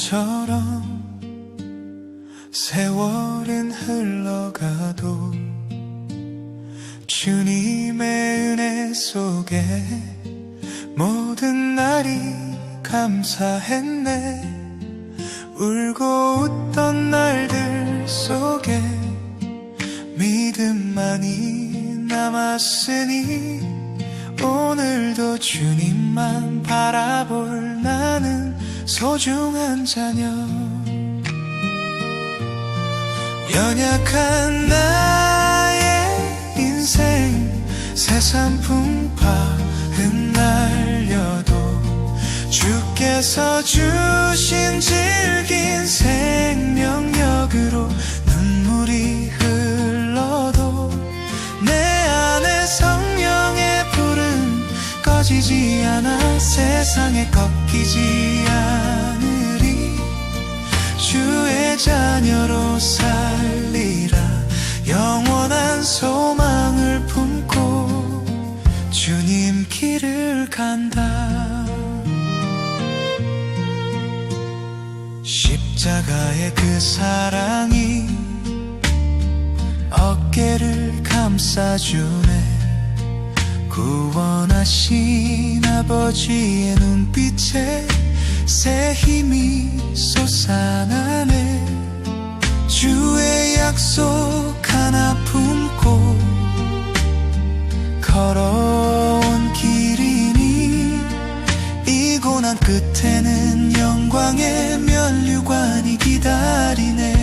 바람처럼 세월은 흘러가도 주님의 은혜 속에 모든 날이 감사했네. 울고 웃던 날들 속에 믿음만이 남았으니 오늘도 주님만 바라볼 소중한 자녀. 연약한 나의 인생 세상 풍파 흩날려도 주께서 주신 질긴 생 꺼지지 않아 세상에 꺾이지 않으리. 주의 자녀로 살리라. 영원한 소망을 품고 주님 길을 간다. 십자가의 그 사랑이 어깨를 감싸주네. 구원 하신 아버지의 눈빛에 새 힘이 솟아나네. 주의 약속 하나 품고 걸어온 길이니 이 고난 끝에는 영광의 면류관이 기다리네.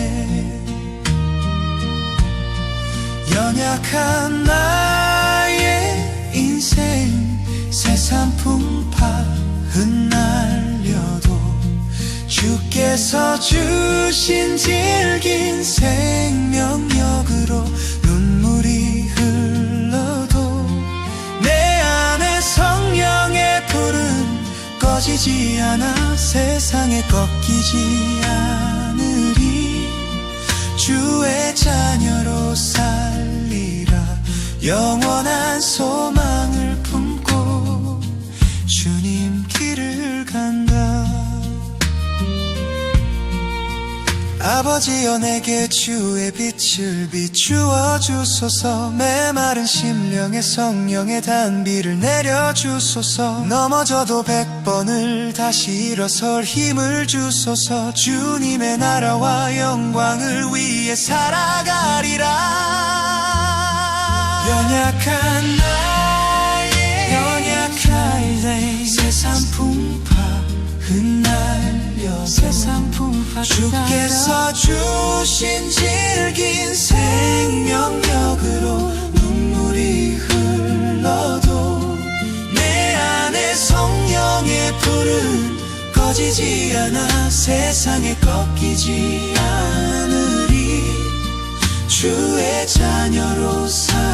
연약한 주신 질긴 생명력으로 눈물이 흘러도 내 안에 성령의 불은 꺼지지 않아 세상에 꺾이지 않으리. 주의 자녀로 살리라. 영원한 아버지여 내게 주의 빛을 비추어 주소서. 메마른 심령에 성령의 단비를 내려 주소서. 넘어져도 백 번을 다시 일어설 힘을 주소서. 주님의 나라와 영광을 위해 살아가리라. 연약한 나의 연약한 인생 세상 풍파 흩날려 세상 풍파 주께서 주신 질긴 생명력으로 눈물이 흘러도 내 안에 성령의 불은 꺼지지 않아 세상에 꺾이지 않으리. 주의 자녀로 살